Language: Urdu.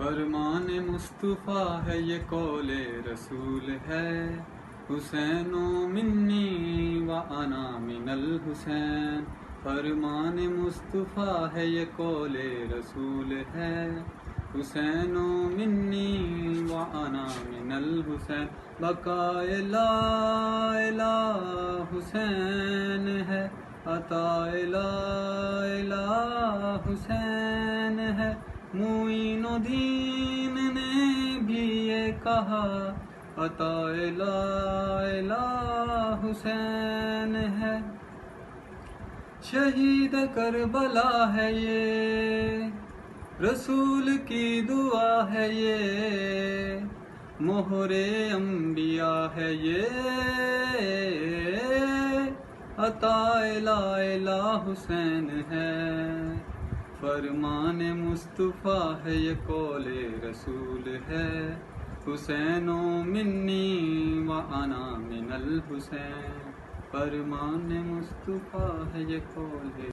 فرمان مصطفیٰ ہے یہ قول رسول ہے۔ حسین و منی و انا من الحسین۔ فرمان مصطفیٰ ہے یہ قول رسول ہے۔ حسین و منی و انا من الحسین۔ بقائے لا الہ حسین ہے۔ عطا لا الہ حسین۔ معین و دین نے بھی یہ کہا، عطا لا الہ حسین ہے۔ شہید کربلا ہے یہ، رسول کی دعا ہے یہ، مہر انبیاء ہے یہ، عطا لا الہ حسین ہے۔ فرمان مصطفیٰ ہے، یہ قول رسول ہے۔ حسین و منی و انا من الحسین۔ فرمان مصطفیٰ ہے، یہ قول